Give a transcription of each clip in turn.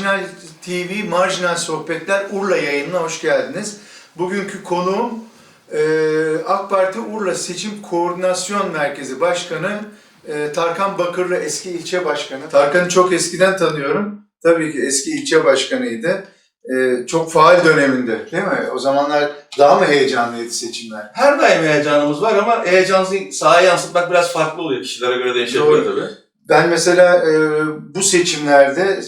Marjinal TV, Marjinal Sohbetler Urla yayınına hoş geldiniz. Bugünkü konuğum e, AK Parti Urla Seçim Koordinasyon Merkezi Başkanı e, Tarkan Bakırlı eski ilçe başkanı. Tarkan'ı çok eskiden tanıyorum. Tabii ki eski ilçe başkanıydı. E, çok faal döneminde değil mi? O zamanlar daha mı heyecanlıydı seçimler? Her daim heyecanımız var ama heyecanımızı sahaya yansıtmak biraz farklı oluyor. Kişilere göre değişebiliyor Doğru. tabii. Ben mesela e, bu seçimlerde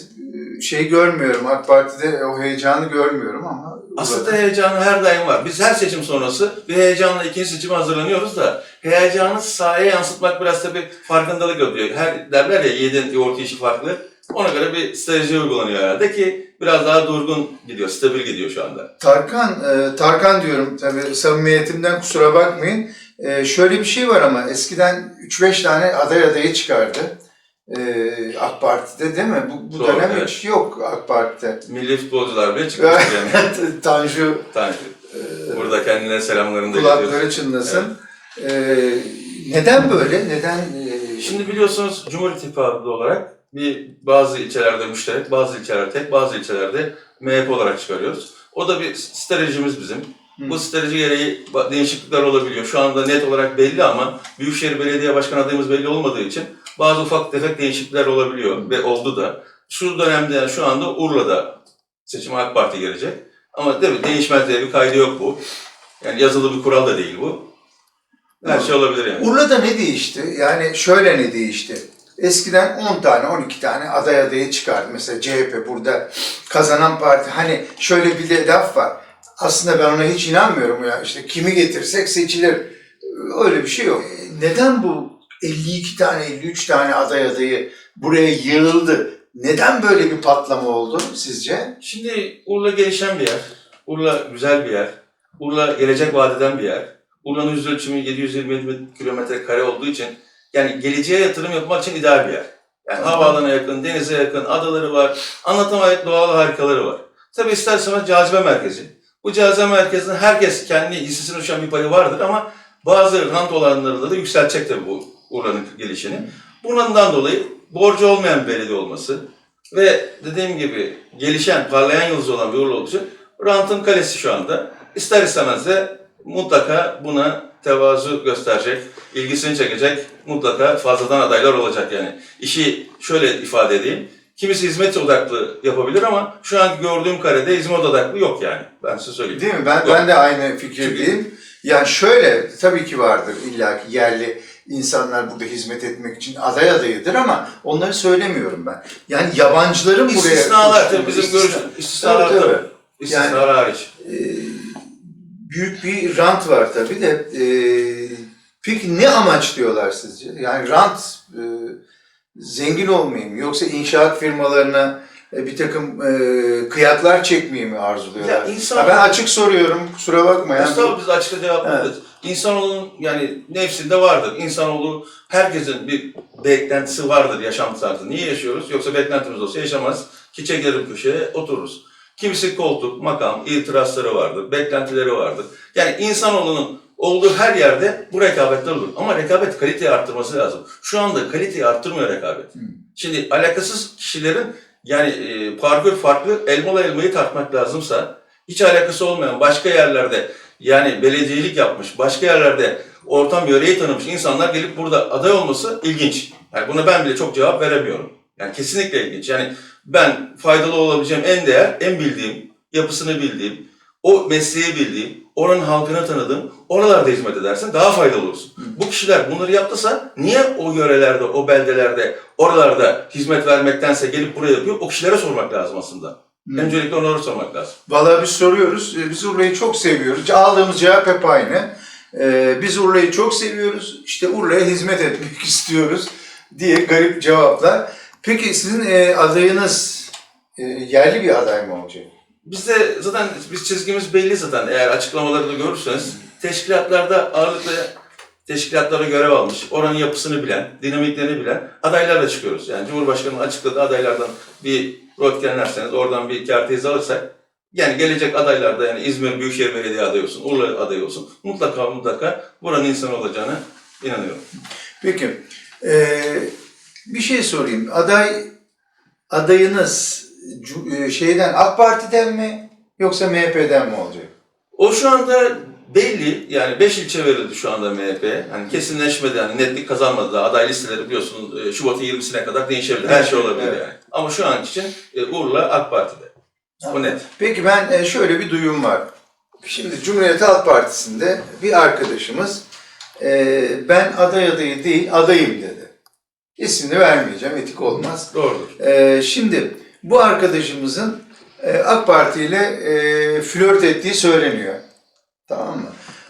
şey görmüyorum, AK Parti'de o heyecanı görmüyorum ama... Aslında heyecanı her daim var. Biz her seçim sonrası bir heyecanla ikinci seçime hazırlanıyoruz da heyecanı sahaya yansıtmak biraz tabii farkındalık yapıyor. Her derler ya yiğidin yoğurt işi farklı. Ona göre bir strateji uygulanıyor herhalde ki biraz daha durgun gidiyor, stabil gidiyor şu anda. Tarkan, e, Tarkan diyorum tabii samimiyetimden kusura bakmayın. E, şöyle bir şey var ama eskiden 3-5 tane aday adayı çıkardı. E, AK Parti'de değil mi? Bu, bu Doğru, dönem evet. hiç yok AK Parti'de. Milli futbolcular bile çıkmış yani. Tanju Tanju. Burada kendine selamlarını da kulakları çınlasın. E, neden böyle? Neden? e, Şimdi biliyorsunuz Cumhur İttifakı olarak bir bazı ilçelerde müşterek, bazı ilçelerde tek, bazı ilçelerde MHP olarak çıkarıyoruz. O da bir stratejimiz bizim. Hı. Bu strateji gereği değişiklikler olabiliyor. Şu anda net olarak belli ama Büyükşehir Belediye Başkan adayımız belli olmadığı için bazı ufak tefek değişiklikler olabiliyor ve oldu da. Şu dönemde yani şu anda Urla'da seçime AK Parti gelecek. Ama değil mi? Değişmez diye bir kaydı yok bu. Yani yazılı bir kural da değil bu. Her şey olabilir yani. Urla'da ne değişti? Yani şöyle ne değişti? Eskiden 10 tane, 12 tane aday adayı çıkardı. Mesela CHP burada kazanan parti. Hani şöyle bir de laf var. Aslında ben ona hiç inanmıyorum ya. İşte kimi getirsek seçilir. Öyle bir şey yok. Neden bu 52 tane, 53 tane aday adayı buraya yığıldı? Neden böyle bir patlama oldu sizce? Şimdi Urla gelişen bir yer. Urla güzel bir yer. Urla gelecek vadeden bir yer. Urla'nın yüz ölçümü 727 kilometre kare olduğu için yani geleceğe yatırım yapmak için ideal bir yer. Yani havaalanına yakın, denize yakın, adaları var, anlatamayacak doğal harikaları var. Tabi isterseniz cazibe merkezi. Bu cazibe merkezinde herkes kendi hissesine düşen bir payı vardır ama bazı rant olanları da yükseltecek tabii bu Urla'nın gelişini. Bundan dolayı borcu olmayan belediye olması, ve dediğim gibi gelişen, parlayan yıldız olan bir Urla için rantın kalesi şu anda. İster istemez de mutlaka buna tevazu gösterecek, ilgisini çekecek mutlaka fazladan adaylar olacak yani. İşi şöyle ifade edeyim. Kimisi hizmet odaklı yapabilir ama şu an gördüğüm karede hizmet odaklı yok yani. Ben size söyleyeyim. Değil mi? Ben Yok. ben de aynı fikirdeyim. Yani şöyle tabii ki vardır illaki yerli insanlar burada hizmet etmek için aday adayıdır ama onları söylemiyorum ben. Yani yabancıların buraya İstisnalar bizim görüşümüz. İstisnalar Tabii, tabii. İstisnalar hariç. Ee, büyük bir rant var tabii de. Ee, peki ne amaçlıyorlar sizce? Yani rant e, zengin olmayayım yoksa inşaat firmalarına e, bir takım e, kıyaklar çekmeyi mi arzuluyorlar? Ya insan- ben açık soruyorum kusura bakma. Yani Mustafa biz açıkça cevaplıyoruz. İnsanoğlunun yani nefsinde vardır. İnsanoğlu herkesin bir beklentisi vardır yaşam tarzı. Niye yaşıyoruz? Yoksa beklentimiz olsa yaşamaz. Ki çekerim köşeye otururuz. Kimisi koltuk, makam, itirazları vardır, beklentileri vardır. Yani insanoğlunun olduğu her yerde bu rekabetler olur. Ama rekabet kaliteyi arttırması lazım. Şu anda kaliteyi arttırmıyor rekabet. Şimdi alakasız kişilerin yani e, parkur farklı elmalı elmayı tartmak lazımsa hiç alakası olmayan başka yerlerde yani belediyelik yapmış, başka yerlerde ortam yöreyi tanımış insanlar gelip burada aday olması ilginç. Yani buna ben bile çok cevap veremiyorum. Yani kesinlikle ilginç. Yani ben faydalı olabileceğim en değer, en bildiğim, yapısını bildiğim, o mesleği bildiğim, oranın halkını tanıdığım, oralarda hizmet edersin daha faydalı olursun. Bu kişiler bunları yaptısa niye o yörelerde, o beldelerde, oralarda hizmet vermektense gelip buraya yapıyor? O kişilere sormak lazım aslında. Öncelikle onlara sormak lazım. Vallahi biz soruyoruz. Ee, Biz Urla'yı çok seviyoruz. Aldığımız cevap hep aynı. Ee, biz Urla'yı çok seviyoruz. İşte Urla'ya hizmet etmek istiyoruz diye garip cevaplar. Peki sizin e, adayınız e, yerli bir aday mı olacak? Bizde zaten biz çizgimiz belli zaten. Eğer açıklamaları da görürseniz teşkilatlarda ağırlıklı teşkilatlara görev almış, oranın yapısını bilen, dinamiklerini bilen adaylarla çıkıyoruz. Yani Cumhurbaşkanı'nın açıkladığı adaylardan bir röntgenlerseniz, oradan bir teyze alırsak, yani gelecek adaylarda yani İzmir Büyükşehir Belediye adayı olsun, Urla adayı olsun, mutlaka mutlaka buranın insanı olacağına inanıyorum. Peki. e, bir şey sorayım. Aday adayınız e, şeyden AK Parti'den mi yoksa MHP'den mi olacak? O şu anda belli yani 5 ilçe verildi şu anda MHP. Hani kesinleşmedi yani netlik kazanmadı daha. Aday listeleri biliyorsunuz e, Şubat'ın 20'sine kadar değişebilir. Her şey olabilir Evet. yani. Ama şu an için e, Urla AK Parti'de. O net. Peki ben e, şöyle bir duyum var. Şimdi Cumhuriyet Halk Partisi'nde bir arkadaşımız e, ben aday adayı değil adayım dedi. İsmini vermeyeceğim etik olmaz. Doğrudur. E, şimdi bu arkadaşımızın e, AK Parti ile e, flört ettiği söyleniyor. Tamam mı?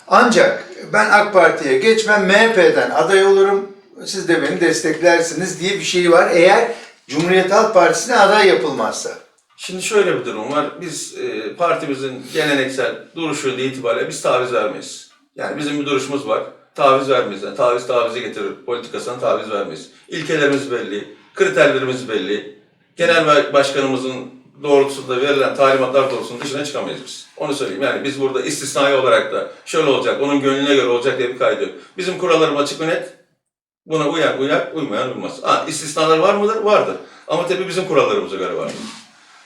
Ancak ben AK Parti'ye geçmem MHP'den aday olurum. Siz de beni desteklersiniz diye bir şey var. Eğer Cumhuriyet Halk Partisi'ne aday yapılmazsa. Şimdi şöyle bir durum var. Biz e, partimizin geleneksel duruşu itibariyle biz taviz vermeyiz. Yani bizim bir duruşumuz var. Taviz vermeyiz. Yani taviz tavize getirir. Politikasına taviz vermeyiz. İlkelerimiz belli. Kriterlerimiz belli. Genel Ba- başkanımızın doğrultusunda verilen talimatlar doğrultusunda dışına çıkamayız biz. Onu söyleyeyim. Yani biz burada istisnai olarak da şöyle olacak, onun gönlüne göre olacak diye bir kaydı yok. Bizim kurallarımız açık ve net. Buna uyan uyar, uymayan uymaz. Ha, istisnalar var mıdır? Vardır. Ama tabii bizim kurallarımıza göre vardır.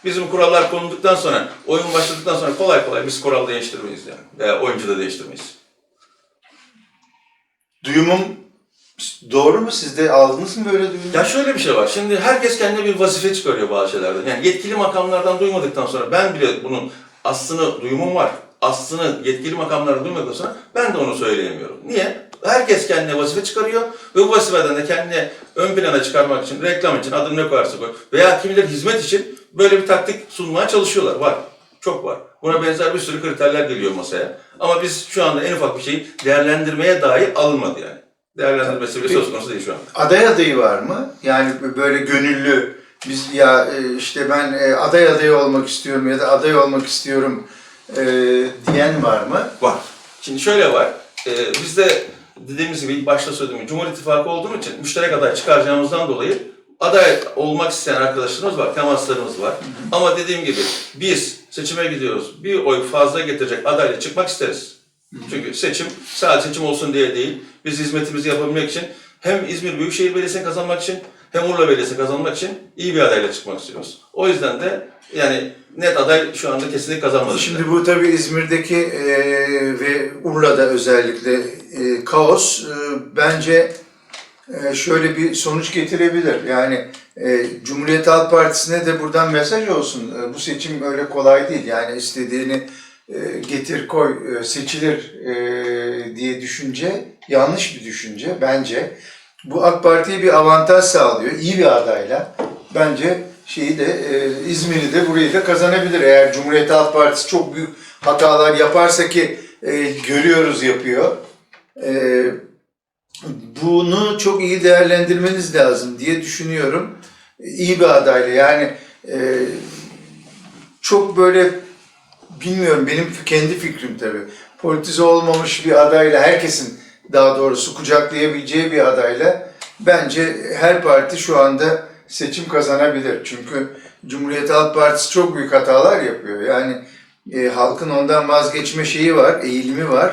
Bizim kurallar konulduktan sonra, oyun başladıktan sonra kolay kolay biz kural değiştirmeyiz yani. Veya oyuncu da değiştirmeyiz. Duyumum doğru mu? Siz de aldınız mı böyle duyumu? Ya şöyle bir şey var. Şimdi herkes kendine bir vazife çıkarıyor bazı şeylerden. Yani yetkili makamlardan duymadıktan sonra ben bile bunun aslını duyumum var. Aslını yetkili makamlardan duymadıktan sonra ben de onu söyleyemiyorum. Niye? Herkes kendine vazife çıkarıyor ve bu vazifeden de kendine ön plana çıkarmak için, reklam için, adını ne koyarsa koy veya kimileri hizmet için böyle bir taktik sunmaya çalışıyorlar. Var. Çok var. Buna benzer bir sürü kriterler geliyor masaya. Ama biz şu anda en ufak bir şeyi değerlendirmeye dair alınmadı yani. Değerlendirmesi bile söz konusu değil şu an. Aday adayı var mı? Yani böyle gönüllü biz ya e, işte ben e, aday adayı olmak istiyorum ya da aday olmak istiyorum e, diyen var mı? Var. Şimdi şöyle var. Ee, biz de dediğimiz gibi ilk başta söylediğim gibi Cumhur İttifakı olduğum için müşterek aday çıkaracağımızdan dolayı aday olmak isteyen arkadaşlarımız var, temaslarımız var. Ama dediğim gibi biz seçime gidiyoruz. Bir oy fazla getirecek adayla çıkmak isteriz. Çünkü seçim sadece seçim olsun diye değil. Biz hizmetimizi yapabilmek için hem İzmir Büyükşehir Belediyesi'ni kazanmak için hem Urla Belediyesi'ni kazanmak için iyi bir adayla çıkmak istiyoruz. O yüzden de yani net aday şu anda kesinlikle kazanmadı. Şimdi bu tabii İzmir'deki e, ve Urla'da özellikle e, kaos e, bence e, şöyle bir sonuç getirebilir. Yani e, Cumhuriyet Halk Partisi'ne de buradan mesaj olsun. E, bu seçim öyle kolay değil. Yani istediğini e, getir koy e, seçilir e, diye düşünce yanlış bir düşünce bence. Bu AK Parti'ye bir avantaj sağlıyor. İyi bir adayla. Bence şeyi de e, İzmir'i de burayı da kazanabilir. Eğer Cumhuriyet Halk Partisi çok büyük hatalar yaparsa ki e, görüyoruz yapıyor. E, bunu çok iyi değerlendirmeniz lazım diye düşünüyorum. İyi bir adayla yani e, çok böyle bilmiyorum benim kendi fikrim tabii. Politize olmamış bir adayla herkesin daha doğrusu kucaklayabileceği bir adayla bence her parti şu anda seçim kazanabilir. Çünkü Cumhuriyet Halk Partisi çok büyük hatalar yapıyor. Yani e, halkın ondan vazgeçme şeyi var, eğilimi var.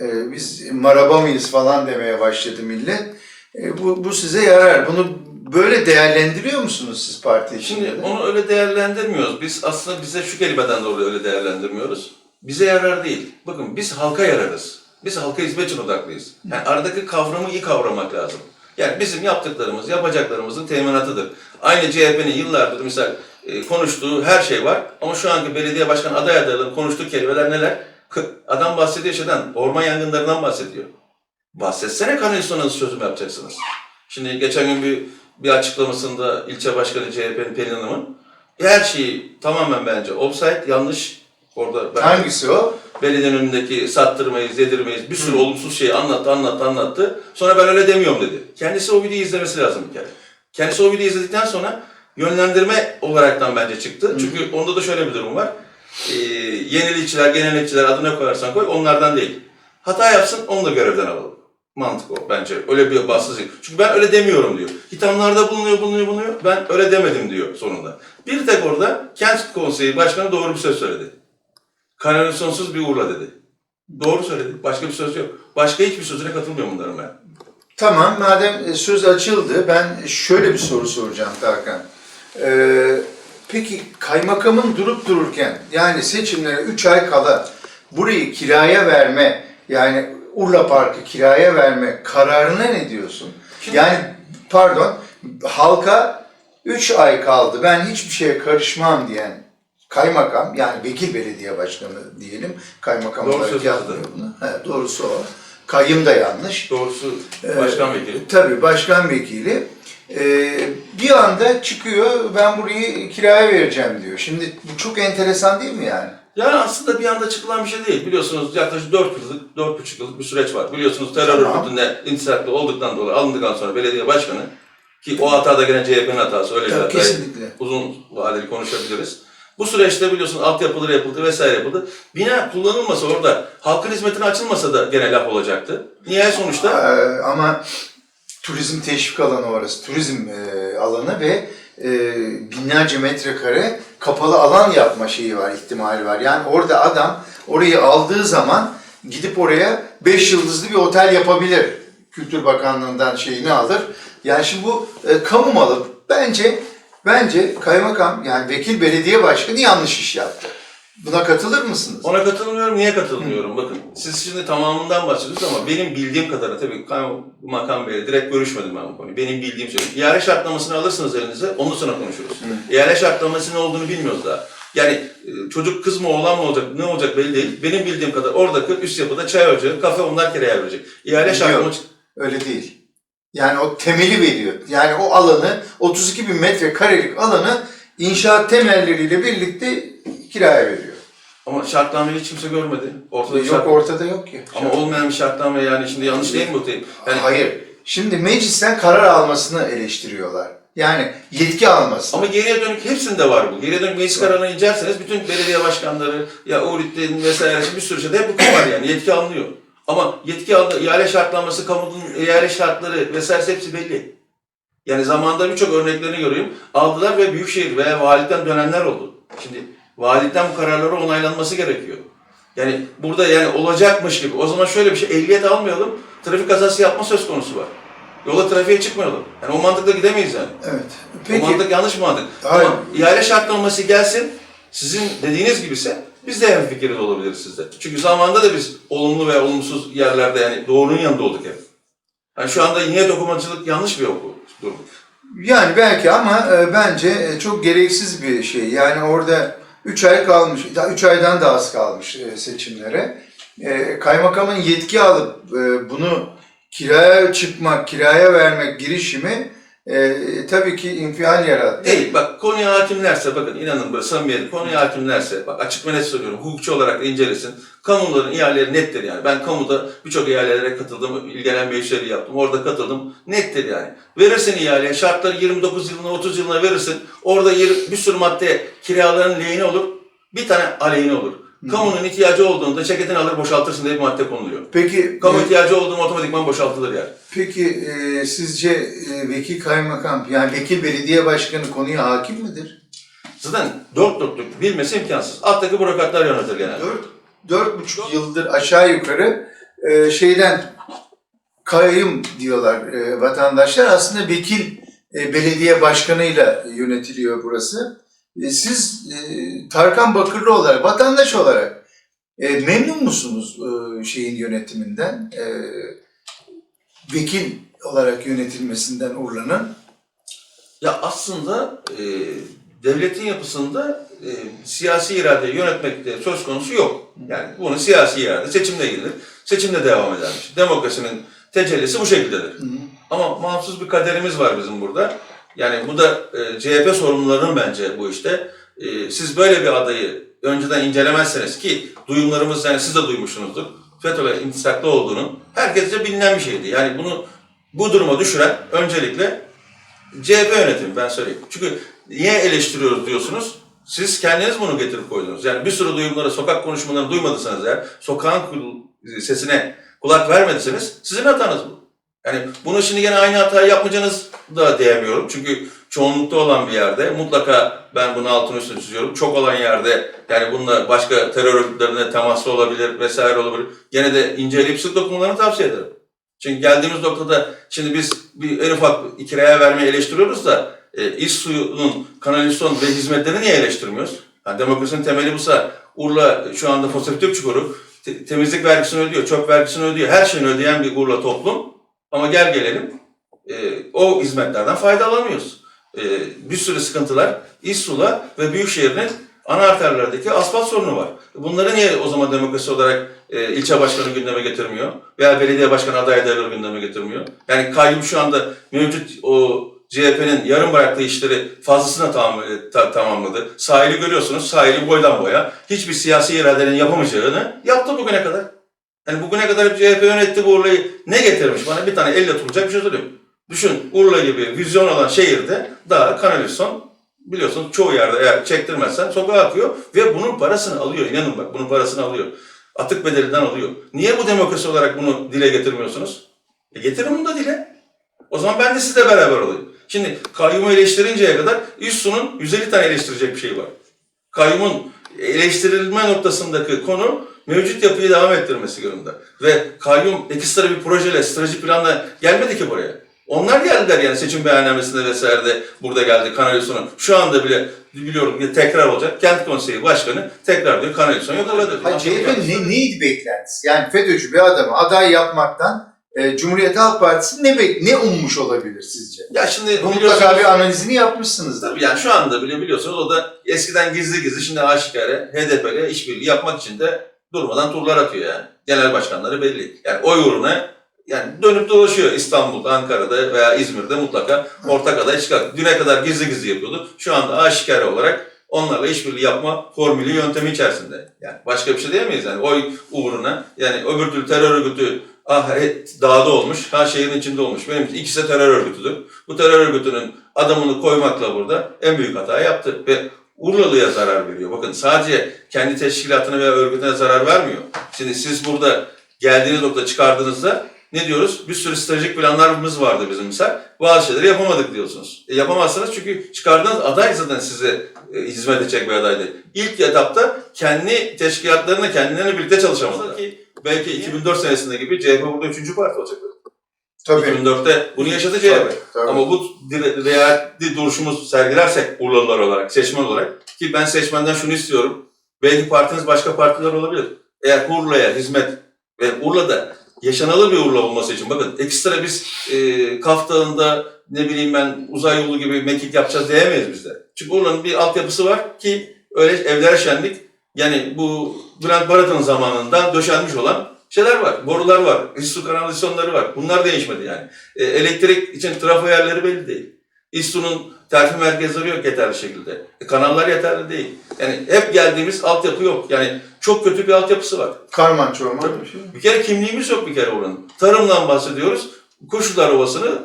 E, biz maraba mıyız falan demeye başladı millet. E, bu, bu size yarar. Bunu böyle değerlendiriyor musunuz siz parti içinde? Şimdi onu öyle değerlendirmiyoruz. Biz aslında bize şu kelimeden dolayı öyle değerlendirmiyoruz. Bize yarar değil. Bakın biz halka yararız. Biz halka hizmet için odaklıyız. Yani aradaki kavramı iyi kavramak lazım. Yani bizim yaptıklarımız, yapacaklarımızın teminatıdır. Aynı CHP'nin yıllardır misal e, konuştuğu her şey var. Ama şu anki belediye başkan aday adaylarının konuştuğu kelimeler neler? Adam bahsediyor şeyden, orman yangınlarından bahsediyor. Bahsetsene kanalizasyona nasıl çözüm yapacaksınız? Şimdi geçen gün bir, bir açıklamasında ilçe başkanı CHP'nin Pelin Hanım'ın her şeyi tamamen bence offside, yanlış. Orada ben Hangisi o? belediyenin önündeki sattırmayız, yedirmeyiz bir sürü olumsuz şeyi anlattı, anlattı, anlattı. Sonra ben öyle demiyorum dedi. Kendisi o videoyu izlemesi lazım bir kere. Kendisi o videoyu izledikten sonra yönlendirme olaraktan bence çıktı. Çünkü onda da şöyle bir durum var. Ee, yenilikçiler, gelenekçiler adına koyarsan koy onlardan değil. Hata yapsın onu da görevden alalım. Mantık o bence. Öyle bir bahtsızlık. Çünkü ben öyle demiyorum diyor. Hithamlarda bulunuyor, bulunuyor, bulunuyor. Ben öyle demedim diyor sonunda. Bir tek orada kent konseyi başkanı doğru bir söz söyledi. Kanalizasyonsuz bir uğurla dedi. Doğru söyledi. Başka bir söz yok. Başka hiçbir sözüne katılmıyorum bunların ben. Tamam, madem e, söz açıldı, ben şöyle bir soru soracağım Tarkan. Ee, peki kaymakamın durup dururken yani seçimlere 3 ay kala burayı kiraya verme yani Urla Parkı kiraya verme kararına ne diyorsun? Şimdi- Yani pardon halka 3 ay kaldı ben hiçbir şeye karışmam diyen kaymakam yani vekil belediye başkanı diyelim kaymakam Doğru olarak yapmıyor bunu. Evet, doğrusu o. Kayyım da yanlış. Doğrusu Ee, başkan vekili. Tabii başkan vekili. Ee, bir anda çıkıyor ben burayı kiraya vereceğim diyor. Şimdi bu çok enteresan değil mi yani? Yani aslında bir anda çıkılan bir şey değil. Biliyorsunuz yaklaşık 4 yıllık, 4,5 yıllık bir süreç var. Biliyorsunuz terör Tamam. örgütünde intisaklı olduktan dolayı alındıktan sonra belediye başkanı ki o hata da gene CHP'nin hatası öyle bir Tabii, hata. kesinlikle. Uzun vadeli konuşabiliriz. Bu süreçte biliyorsunuz altyapıları yapıldı vesaire yapıldı. Bina kullanılmasa orada halkın hizmetine açılmasa da gene laf olacaktı. Niye sonuçta? Ee, ama turizm teşvik alanı orası. Turizm e, alanı ve e, binlerce metrekare kapalı alan yapma şeyi var, ihtimali var. Yani orada adam orayı aldığı zaman gidip oraya 5 yıldızlı bir otel yapabilir. Kültür Bakanlığı'ndan şeyini alır. Yani şimdi bu e, kamu malı. Bence bence kaymakam yani vekil belediye başkanı yanlış iş yaptı. Buna katılır mısınız? Ona katılmıyorum. Niye katılmıyorum? Bakın siz şimdi tamamından bahsediyorsunuz ama benim bildiğim kadarıyla tabii makam bey direkt görüşmedim ben bu konuyu. Benim bildiğim şey. İhale şartlamasını alırsınız elinize ondan sonra konuşuruz. İhale şartlaması ne olduğunu bilmiyoruz daha. Yani e, çocuk kız mı oğlan mı olacak ne olacak belli değil. Benim bildiğim kadar oradaki üst yapıda çay ocağı, kafe onlar kiraya verecek. İhale şartlaması Öyle değil. Yani o temeli veriyor. Yani o alanı 32 bin metrekarelik alanı inşaat temelleriyle birlikte kiraya veriyor. ama şartnameyi hiç kimse görmedi. Ortada Yok şart... ortada yok ki. Ama olmayan bir şartname yani şimdi yanlış değil mi bu? Yani Hayır. Şimdi meclisten karar almasını eleştiriyorlar. Yani yetki almasını. Ama geriye dönük hepsinde var bu. Geriye dönük meclis kararına incerseniz bütün belediye başkanları ya URİT'in vesaire bir sürü şeyde hep bu var yani yetki alınıyor. Ama yetki aldı, ihale şartlaması, kamunun ihale şartları vesaire hepsi belli. Yani zamanda birçok örneklerini görüyorum. Aldılar ve büyükşehir veya valilikten dönenler oldu. Şimdi valilikten bu kararları onaylanması gerekiyor. Yani burada yani olacakmış gibi. O zaman şöyle bir şey, ehliyet almayalım, trafik kazası yapma söz konusu var. Yola trafiğe çıkmayalım. Yani o mantıkla gidemeyiz yani. Evet. O Peki. mantık yanlış mantık. Hayır. Ama ihale şartlaması gelsin, sizin dediğiniz gibiyse biz de hem fikiriz olabiliriz sizde. Çünkü zamanında da biz olumlu veya olumsuz yerlerde yani doğrunun yanında olduk hep. Yani şu anda niyet okumacılık yanlış bir oku durum. Yani belki ama e, bence e, çok gereksiz bir şey. Yani orada 3 ay kalmış, 3 aydan da az kalmış e, seçimlere. E, Kaymakamın yetki alıp e, bunu kiraya çıkmak, kiraya vermek girişimi e, tabii ki infial yarattı. Değil, bak konuya hakimlerse, bakın inanın böyle samimiyetim, konuya hakimlerse, bak açık ve net söylüyorum, hukukçu olarak da incelesin. Kamuların ihaleleri nettir yani. Ben kamuda birçok ihalelere katıldım, ilgilenen mevşeri yaptım, orada katıldım. Nettir yani. Verirsin ihaleye, şartları 29 yılına, 30 yılına verirsin. Orada bir sürü madde kiraların lehine olur, bir tane aleyhine olur. Kamunun ihtiyacı olduğunda ceketini alır boşaltırsın diye bir madde konuluyor. Peki Kamu e, ihtiyacı olduğunda otomatikman boşaltılır yani. peki e, sizce e, vekil kaymakam yani vekil belediye başkanı konuya hakim midir? Zaten dört dörtlük bilmesi imkansız. Alttaki bürokratlar yönetir genelde. Dört, dört buçuk yıldır aşağı yukarı e, şeyden kayyum diyorlar e, vatandaşlar. Aslında vekil e, belediye başkanıyla yönetiliyor burası. E, siz e, Tarkan Bakırlı olarak, vatandaş olarak e, memnun musunuz e, şeyin yönetiminden? E, vekil olarak yönetilmesinden Urla'nın? Ya aslında e, devletin yapısında e, siyasi iradeyi yönetmekte söz konusu yok. Yani bunu siyasi irade seçimle gelir, seçimle devam edermiş. Demokrasinin tecellisi bu şekildedir. Ama mahsus bir kaderimiz var bizim burada. Yani bu da e, CHP sorumlularının bence bu işte. E, siz böyle bir adayı önceden incelemezseniz ki duyumlarımız yani siz de duymuşsunuzdur. FETÖ'yle intisaklı olduğunu herkesce bilinen bir şeydi. Yani bunu bu duruma düşüren öncelikle CHP yönetimi ben söyleyeyim. Çünkü niye eleştiriyoruz diyorsunuz? Siz kendiniz bunu getirip koydunuz. Yani bir sürü duyumları, sokak konuşmalarını duymadıysanız eğer, sokağın sesine kulak vermediyseniz sizin hatanız bu. Yani bunu şimdi gene aynı hatayı yapmayacağınız da diyemiyorum. Çünkü çoğunlukta olan bir yerde mutlaka ben bunu altını üstüne çiziyorum. Çok olan yerde yani bununla başka terör örgütlerine temaslı olabilir vesaire olabilir. Gene de inceleyip sık dokunmalarını tavsiye ederim. Çünkü geldiğimiz noktada şimdi biz bir en ufak kiraya vermeyi eleştiriyoruz da e, iş suyunun kanalizasyon ve hizmetlerini niye eleştirmiyoruz? Yani demokrasinin temeli busa Urla şu anda fosilitik çukuru te- temizlik vergisini ödüyor, çöp vergisini ödüyor, her şeyini ödeyen bir Urla toplum. Ama gel gelelim e, o hizmetlerden fayda alamıyoruz. E, bir sürü sıkıntılar İSSU'la ve Büyükşehir'in ana arterlerdeki asfalt sorunu var. Bunları niye o zaman demokrasi olarak e, ilçe başkanı gündeme getirmiyor? Veya belediye başkanı aday adayları gündeme getirmiyor? Yani kayyum şu anda mevcut o CHP'nin yarım bıraktığı işleri fazlasına tamam, ta- tamamladı. Sahili görüyorsunuz, sahili boydan boya. Hiçbir siyasi iradenin yapamayacağını yaptı bugüne kadar. Yani bugüne kadar hep CHP yönetti bu Urla'yı. Ne getirmiş? Bana bir tane elle tutulacak bir şey söyleyeyim. Düşün Urla gibi vizyon olan şehirde daha kanalizasyon biliyorsun çoğu yerde eğer çektirmezsen sokağa akıyor ve bunun parasını alıyor. İnanın bak bunun parasını alıyor. Atık bedelinden alıyor. Niye bu demokrasi olarak bunu dile getirmiyorsunuz? E getirin bunu da dile. O zaman ben de sizle beraber olayım. Şimdi kayyumu eleştirinceye kadar İSSU'nun 150 tane eleştirecek bir şey var. Kayyumun eleştirilme noktasındaki konu mevcut yapıyı devam ettirmesi yönünde. Ve kayyum ekstra bir projeyle, strateji planla gelmedi ki buraya. Onlar geldiler yani seçim beyannamesinde vesairede burada geldi kanalizasyonu. Şu anda bile biliyorum ki tekrar olacak. Kent Konseyi Başkanı tekrar diyor kanalizasyon yok öyle Hayır, CHP'nin ne, neydi beklentisi? Yani FETÖ'cü bir adamı aday yapmaktan e, Cumhuriyet Halk Partisi ne bek ne ummuş olabilir sizce? Ya şimdi mutlaka bir analizini yapmışsınızdır. Tabii yani şu anda bile biliyorsunuz o da eskiden gizli gizli şimdi aşikare HDP'yle işbirliği yapmak için de durmadan turlar atıyor yani. Genel başkanları belli. Yani oy uğruna yani dönüp dolaşıyor İstanbul'da, Ankara'da veya İzmir'de mutlaka ortak aday çıkar. Düne kadar gizli gizli yapıyordu. Şu anda aşikare olarak onlarla işbirliği yapma formülü yöntemi içerisinde. Yani başka bir şey diyemeyiz yani oy uğruna. Yani öbür türlü terör örgütü ah dağda olmuş, ha şehrin içinde olmuş. Benim için ikisi de terör örgütüdür. Bu terör örgütünün adamını koymakla burada en büyük hata yaptı ve Urlalı'ya zarar veriyor. Bakın sadece kendi teşkilatına veya örgütüne zarar vermiyor. Şimdi siz burada geldiğiniz nokta çıkardığınızda ne diyoruz? Bir sürü stratejik planlarımız vardı bizim misal. Bazı şeyleri yapamadık diyorsunuz. E, yapamazsınız çünkü çıkardığınız aday zaten size e, hizmet edecek bir adaydı. İlk etapta kendi teşkilatlarına kendilerine birlikte çalışamadılar. Ki belki 2004 senesinde gibi CHP burada üçüncü parti olacak. Tabii. 2004'te bunu yaşadı CHP. Tabii. Ama bu dire- reality duruşumuz sergilersek Urlalılar olarak, seçmen olarak ki ben seçmenden şunu istiyorum. Belki partiniz başka partiler olabilir. Eğer Urla'ya hizmet ve Urla'da yaşanılır bir Urla olması için bakın ekstra biz e, Kaf Dağı'nda ne bileyim ben uzay yolu gibi mekik yapacağız diyemeyiz biz de. Çünkü Urla'nın bir altyapısı var ki öyle evlere şenlik yani bu Bülent Barat'ın zamanında döşenmiş olan şeyler var. Borular var. İSSU kanalizasyonları var. Bunlar değişmedi yani. E, elektrik için trafo yerleri belli değil. İSSU'nun terfi merkezleri yok yeterli şekilde. E, kanallar yeterli değil. Yani hep geldiğimiz altyapı yok. Yani çok kötü bir altyapısı var. Karman çorman bir şey. Bir kere kimliğimiz yok bir kere oranın. Tarımdan bahsediyoruz. Kuşlar Ovası'nı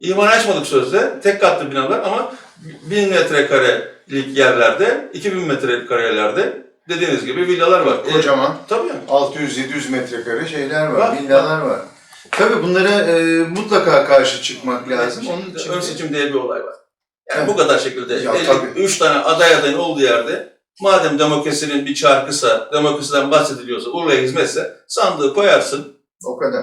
imar açmadık sözde. Tek katlı binalar ama 1000 metrekarelik yerlerde, 2000 metrekarelerde dediğiniz gibi villalar var. E, Kocaman. tabii yani. 600-700 metrekare şeyler var, Var, villalar var. Tabii bunlara e, mutlaka karşı çıkmak lazım. Onun için ön seçim diye bir olay var. Yani Evet. bu kadar şekilde Ya elli- tabii. üç tane aday adayın olduğu yerde madem demokrasinin bir çarkısa, demokrasiden bahsediliyorsa, Urla'ya hizmetse sandığı koyarsın. o kadar.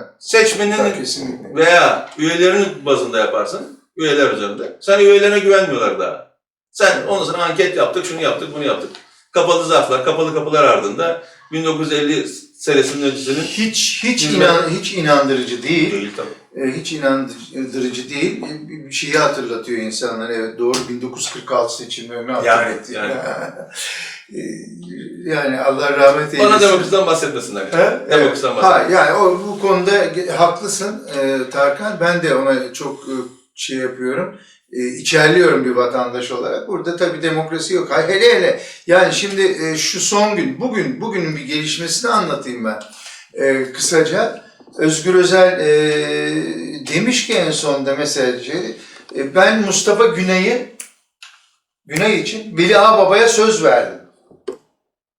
Tabii, kesinlikle. veya üyelerinin bazında yaparsın. Üyeler üzerinde. Sen üyelerine güvenmiyorlar daha. Sen ondan sonra anket yaptık, şunu yaptık, bunu yaptık. Kapalı zarflar, kapalı kapılar ardında 1950 senesinin öncesinin Hiç hiç inan hiç inandırıcı değil. değil tabii. E, hiç inandırıcı değil. Bir bir şeyi hatırlatıyor insanlara. Evet doğru 1946 seçimlerini Yani, hatırlatıyor. yani. E, yani Allah rahmet eylesin. Bana demokrasiden bahsetmesinler. Yani. He? Demokrasiden Evet. bahsetmesinler. Ha, yani o bu konuda haklısın e, Tarkan. Ben de ona çok e, şey yapıyorum. E, içerliyorum bir vatandaş olarak. Burada tabii demokrasi yok. Ha, hele hele yani şimdi e, şu son gün, bugün bugünün bir gelişmesini anlatayım ben e, kısaca. Özgür Özel e, demiş ki en sonunda şey, e, ben Mustafa Güney'i Güney için Veli Ağababa'ya söz verdim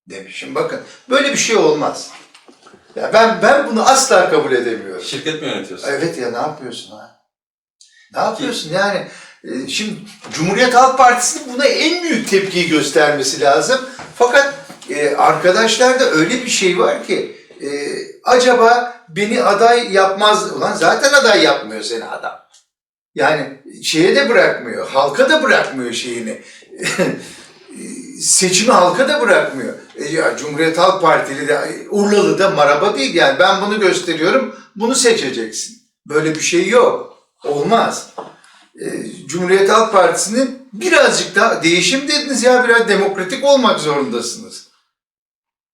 demişim. Bakın böyle bir şey olmaz. Ya ben ben bunu asla kabul edemiyorum. Şirket mi yönetiyorsun? Evet ya ne yapıyorsun ha? Ne yapıyorsun yani? E, Şimdi Cumhuriyet Halk Partisi'nin buna en büyük tepkiyi göstermesi lazım. Fakat e, arkadaşlarda öyle bir şey var ki e, acaba beni aday yapmaz ulan zaten aday yapmıyor seni adam. Yani şeye de bırakmıyor, halka da bırakmıyor şeyini. Seçimi halka da bırakmıyor. E ya Cumhuriyet Halk Partili de Urlalı da maraba değil yani ben bunu gösteriyorum bunu seçeceksin. Böyle bir şey yok. Olmaz. E, Cumhuriyet Halk Partisi'nin birazcık daha değişim dediniz ya biraz demokratik olmak zorundasınız.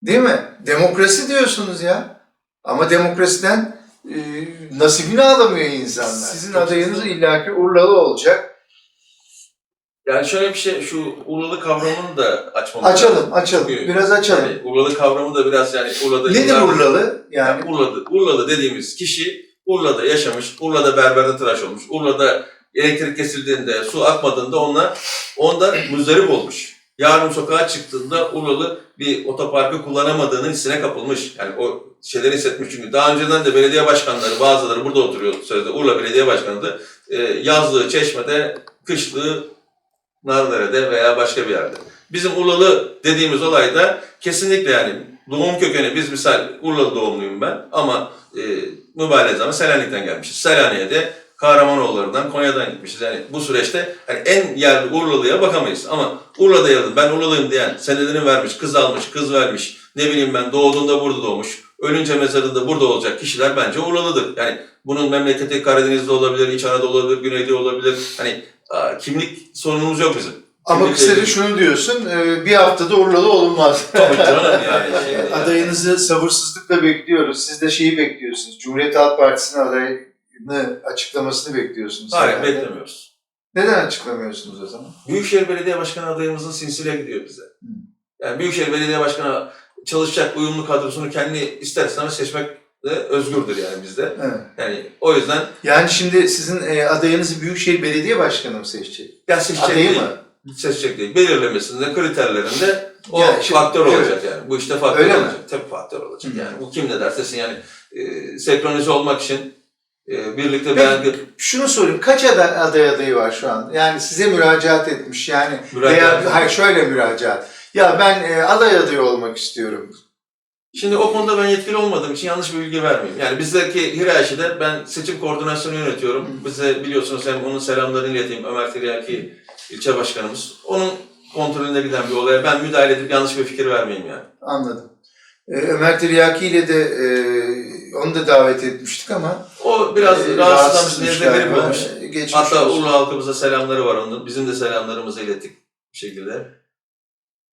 Değil mi? Demokrasi diyorsunuz ya. Ama demokrasiden e, nasibini alamıyor insanlar. Sizin adayınız illaki Urlalı olacak. Yani şöyle bir şey, şu Urlalı kavramını da açmamız Açalım, lazım. açalım. Çünkü Biraz açalım. Yani Urlalı kavramı da biraz yani Urla'da... Nedir yıllardır- Urlalı? Yani Yani Urla'da, Urla'da dediğimiz kişi Urla'da yaşamış, Urla'da berberde tıraş olmuş, Urla'da elektrik kesildiğinde, su akmadığında ona ondan müzdarip olmuş. Yarın sokağa çıktığında Urlalı bir otoparkı kullanamadığının hissine kapılmış. Yani o şeyleri hissetmiş çünkü daha önceden de belediye başkanları bazıları burada oturuyor sözde Urla Belediye Başkanı da e, yazlığı Çeşme'de, kışlığı Nardere'de veya başka bir yerde. Bizim Urlalı dediğimiz olayda kesinlikle yani doğum kökeni biz misal Urlalı doğumluyum ben ama e, mübalağa zaman Selanik'ten gelmişiz. Selanik'e de Kahramanoğulları'ndan, Konya'dan gitmişiz. Yani bu süreçte hani en yerli Urlalı'ya bakamayız. Ama Urla'da yardım, ben Urlalıyım diyen, senedini vermiş, kız almış, kız vermiş, ne bileyim ben doğduğunda burada doğmuş, ölünce mezarında burada olacak kişiler bence Urlalıdır. Yani bunun memleketi Karadeniz'de olabilir, İç Anadolu olabilir, Güney'de olabilir. Hani aa, kimlik sorunumuz yok bizim. ama kısaca şunu diyorsun, e, bir haftada Urlalı olunmaz. Tabii canım yani. Şey, yani. Adayınızı sabırsızlıkla bekliyoruz. Siz de şeyi bekliyorsunuz. Cumhuriyet Halk Partisi'nin adayını açıklamasını bekliyorsunuz. Hayır herhalde. beklemiyoruz. Neden açıklamıyorsunuz o zaman? Büyükşehir Belediye Başkanı adayımızın sinsile gidiyor bize. Yani Büyükşehir Belediye Başkanı çalışacak uyumlu kadrosunu kendi ister istemez seçmek de özgürdür yani bizde. Evet. Yani o yüzden Yani şimdi sizin e, adayınızı Büyükşehir Belediye Başkanı mı seçecek? ya seçecek Adayı değil. mı? Seçecek değil. Belirlemesinde, kriterlerinde o Yani şimdi- faktör evet. olacak yani. Bu işte faktör Öyle mi? olacak. Tabii faktör olacak Hı. yani. Bu kim ne derse yani e, senkronize olmak için birlikte Peki, beyan Şunu sorayım, kaç aday, aday adayı var şu an? Yani size müracaat etmiş yani Müracaat. veya hayır şöyle müracaat. Ya ben e, aday adayı olmak istiyorum. Şimdi o konuda ben yetkili olmadığım için yanlış bir bilgi vermeyeyim. Yani bizdeki hiyerarşide ben seçim koordinasyonu yönetiyorum. Hı. Bize biliyorsunuz hem onun selamlarını ileteyim Ömer Tiryaki ilçe başkanımız. Onun kontrolünde giden bir olaya ben müdahale edip yanlış bir fikir vermeyeyim yani. Anladım. E, Ömer Tiryaki ile de e, onu da davet etmiştik ama O biraz e, rahatsızlanmış, nezle olmuş. E, Geçmiş Hatta olsun. Urla halkımıza selamları var onun. Bizim de selamlarımızı ilettik bir şekilde.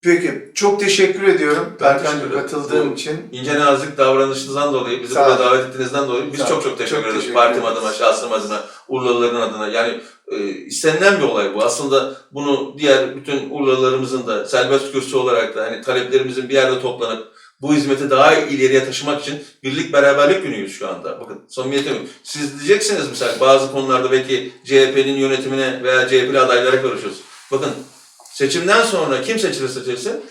Peki, çok teşekkür ediyorum Berkan'cığım Bu- için. İnce nazik davranışınızdan dolayı, bizi Sağ ol. davet ettiğinizden dolayı biz Sağ çok çok teşekkür Çok ederiz. teşekkür Partim ederiz. adına, şahsım adına, Urlalıların adına. Yani e, istenilen bir olay bu. Aslında bunu diğer bütün Urlalılarımızın da serbest kürsü olarak da hani taleplerimizin bir yerde toplanıp bu hizmeti daha ileriye taşımak için birlik beraberlik günüyüz şu anda. Bakın samimiyetim. Siz diyeceksiniz mesela bazı konularda belki CHP'nin yönetimine veya CHP'li adaylara karışıyoruz. Bakın seçimden sonra kim seçilirse seçilsin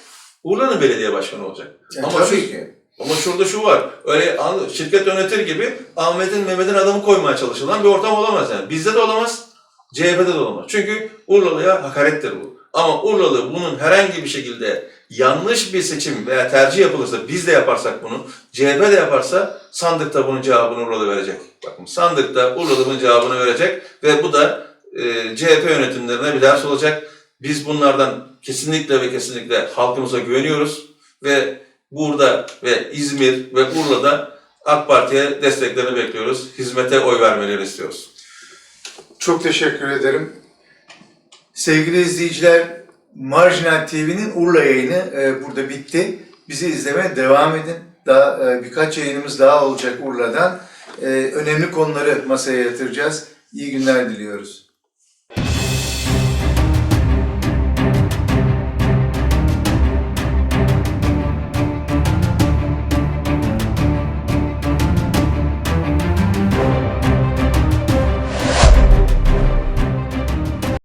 Urla'nın belediye başkanı olacak. E, Ama tabii şu- ki. Ama şurada şu var. Öyle şirket yönetir gibi Ahmet'in Mehmet'in adamı koymaya çalışılan bir ortam olamaz yani. Bizde de olamaz, CHP'de de olamaz. Çünkü Urlalı'ya hakarettir bu. Ama Urlalı bunun herhangi bir şekilde yanlış bir seçim veya tercih yapılırsa biz de yaparsak bunu, CHP de yaparsa sandıkta bunun cevabını Urlalı verecek. Bakın sandıkta Urlalı bunun cevabını verecek ve bu da e, CHP yönetimlerine bir ders olacak. Biz bunlardan kesinlikle ve kesinlikle halkımıza güveniyoruz ve burada ve İzmir ve Urla'da AK Parti'ye desteklerini bekliyoruz. Hizmete oy vermelerini istiyoruz. Çok teşekkür ederim. Sevgili izleyiciler, Marjinal TV'nin Urla yayını e, burada bitti. Bizi izlemeye devam edin. Daha e, birkaç yayınımız daha olacak Urla'dan. E, önemli konuları masaya yatıracağız. İyi günler diliyoruz.